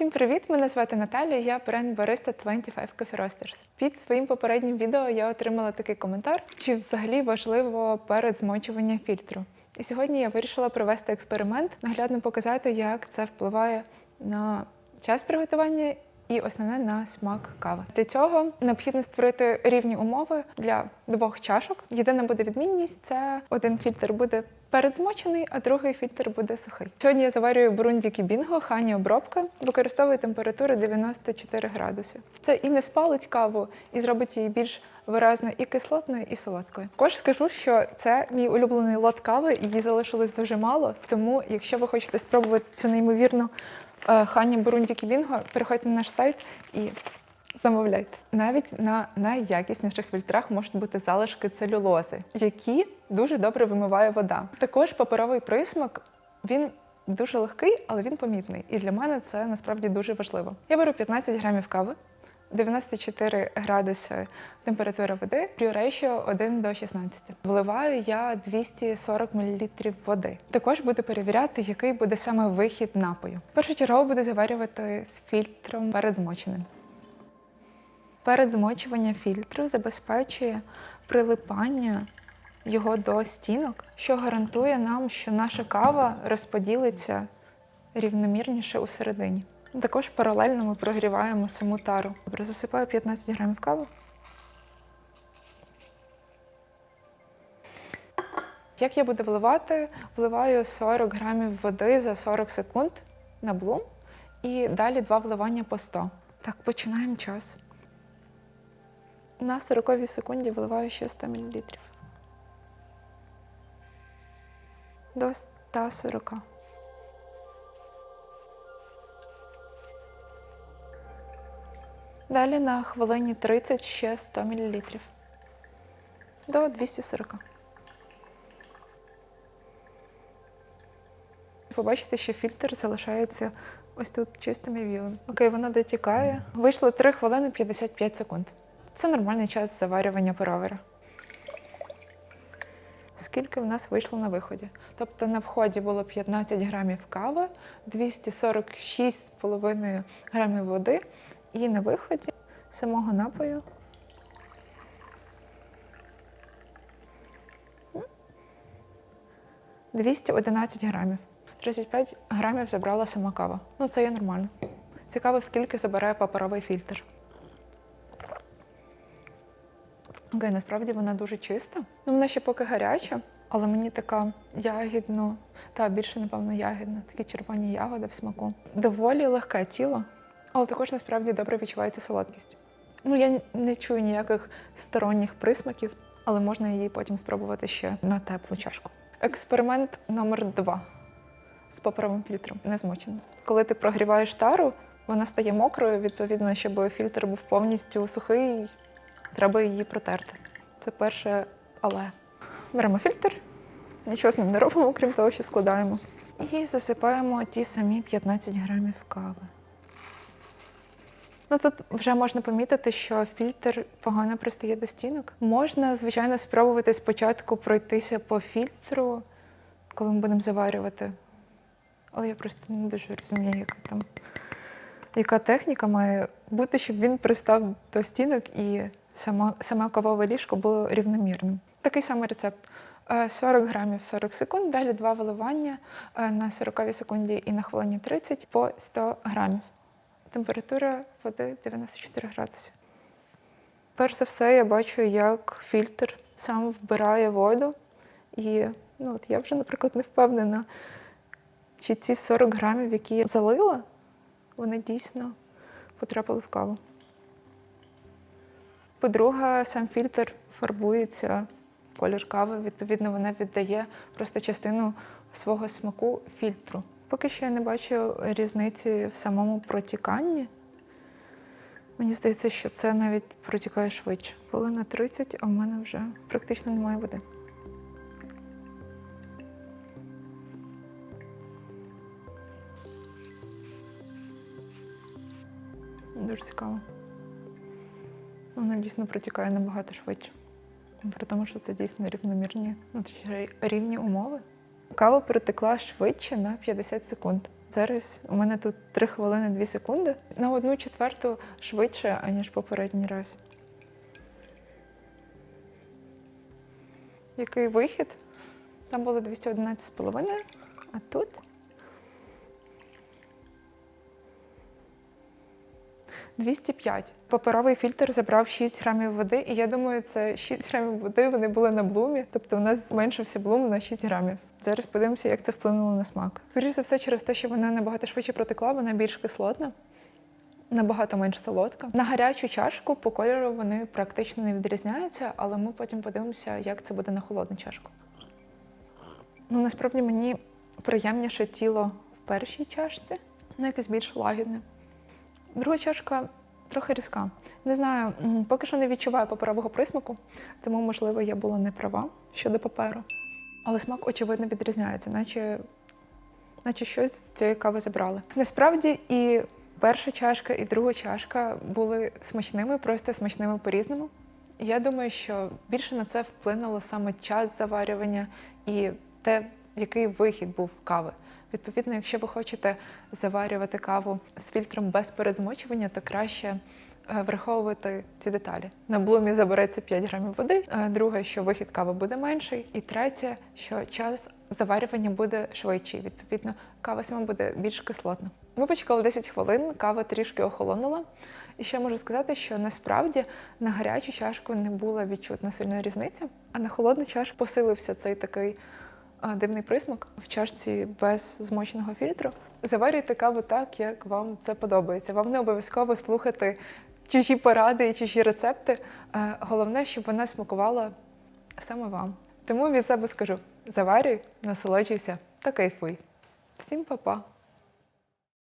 Всім привіт! Мене звати Наталя, я бренд Barista 25 Coffee Roasters. Під своїм попереднім відео я отримала такий коментар, чи взагалі важливо перед змочуванням фільтру. І сьогодні я вирішила провести експеримент, наглядно показати, як це впливає на час приготування і основне на смак кави. Для цього необхідно створити рівні умови для двох чашок. Єдина буде відмінність це один фільтр буде передзмочений, а другий фільтр буде сухий. Сьогодні я заварюю бурунді кібінго, хані обробка, використовую температуру 94 градуси. Це і не спалить каву, і зробить її більш виразно і кислотною, і солодкою. Також скажу, що це мій улюблений лот кави, її залишилось дуже мало. Тому, якщо ви хочете спробувати цю неймовірну е, хані бурунді кібінго, переходьте на наш сайт і замовляйте. Навіть на найякісніших фільтрах можуть бути залишки целюлози, які дуже добре вимиває вода. Також паперовий присмак він. Дуже легкий, але він помітний. І для мене це насправді дуже важливо. Я беру 15 грамів кави, 94 градуси температура води, ratio 1 до 16. Вливаю я 240 мл води. Також буду перевіряти, який буде саме вихід напою. Першочергово буду заварювати з фільтром перед змоченим. Перед змочуванням фільтру забезпечує прилипання його до стінок, що гарантує нам, що наша кава розподілиться рівномірніше у середині. Також паралельно ми прогріваємо саму тару. Добре, засипаю 15 грамів кави. Як я буду вливати? Вливаю 40 грамів води за 40 секунд на блум і далі два вливання по 100. Так, починаємо час. На 40 секунді вливаю ще 100 мл. До 140. Далі на хвилині 30 ще 100 мл. До 240. Побачите, що фільтр залишається ось тут чистим і білим. Окей, воно дотікає. Вийшло 3 хвилини 55 секунд. Це нормальний час заварювання паровера. Скільки в нас вийшло на виході? Тобто на вході було 15 грамів кави, 246,5 грамів води, і на виході самого напою м, 211 грамів. 35 грамів забрала сама кава. Ну, це є нормально. Цікаво, скільки забирає паперовий фільтр. Окей, насправді вона дуже чиста. Ну, вона ще поки гаряча, але мені така ягідно, та більше, напевно, ягідна, такі червоні ягоди в смаку. Доволі легке тіло, але також насправді добре відчувається солодкість. Ну, я не чую ніяких сторонніх присмаків, але можна її потім спробувати ще на теплу чашку. Експеримент номер два з паперовим фільтром, не змоченим. Коли ти прогріваєш тару, вона стає мокрою, відповідно, щоб фільтр був повністю сухий, треба її протерти. Це перше але. Беремо фільтр, нічого з ним не робимо, крім того, що складаємо. І засипаємо ті самі 15 грамів кави. Ну тут вже можна помітити, що фільтр погано пристає до стінок. Можна, звичайно, спробувати спочатку пройтися по фільтру, коли ми будемо заварювати. Але я просто не дуже розумію, яка там яка техніка має бути, щоб він пристав до стінок і сама, саме кавове ліжко було рівномірним. Такий самий рецепт. Е, 40 грамів 40 секунд, далі два виливання е, на 40 секунді і на хвилині 30 по 100 грамів. Температура води 94 градуси. Перш за все, я бачу, як фільтр сам вбирає воду. І ну, от я вже, наприклад, не впевнена, чи ці 40 грамів, які я залила, вони дійсно потрапили в каву. По-друге, сам фільтр фарбується в колір кави, відповідно, вона віддає просто частину свого смаку фільтру. Поки що я не бачу різниці в самому протіканні. Мені здається, що це навіть протікає швидше. Хвилина 30, а в мене вже практично немає води. Дуже цікаво. Вона дійсно протікає набагато швидше. При тому, що це дійсно рівномірні ну, рівні умови. Кава протекла швидше на 50 секунд. Зараз у мене тут 3 хвилини 2 секунди. На одну четверту швидше, аніж попередній раз. Який вихід? Там було 211,5, а тут. «205». Паперовий фільтр забрав 6 грамів води, і я думаю, це 6 грамів води вони були на блумі. Тобто у нас зменшився блум на 6 грамів. Зараз подивимося, як це вплинуло на смак. Скоріше за все, через те, що вона набагато швидше протекла, вона більш кислотна, набагато менш солодка. На гарячу чашку по кольору вони практично не відрізняються, але ми потім подивимося, як це буде на холодну чашку. Ну, насправді мені приємніше тіло в першій чашці, воно якесь більш лагідне. Друга чашка трохи різка. Не знаю, поки що не відчуваю паперового присмаку, тому, можливо, я була не права щодо паперу. Але смак, очевидно, відрізняється, наче, наче щось з цієї кави забрали. Насправді і перша чашка, і друга чашка були смачними, просто смачними по-різному. Я думаю, що більше на це вплинуло саме час заварювання і те, який вихід був кави. Відповідно, якщо ви хочете заварювати каву з фільтром без передзмочування, то краще е, враховувати ці деталі. На блумі забереться 5 грамів води. Е, Друге, що вихід кави буде менший. І третє, що час заварювання буде швидший. Відповідно, кава сама буде більш кислотна. Ми почекали 10 хвилин, кава трішки охолонула. І ще можу сказати, що насправді на гарячу чашку не була відчутна сильна різниця, а на холодну чашку посилився цей такий дивний присмак в чашці без змоченого фільтру. Заварюйте каву так, як вам це подобається. Вам не обов'язково слухати чужі поради і чужі рецепти. Е, Головне, щоб вона смакувала саме вам. Тому від себе скажу: заварюй, насолоджуйся та кайфуй. Всім па-па!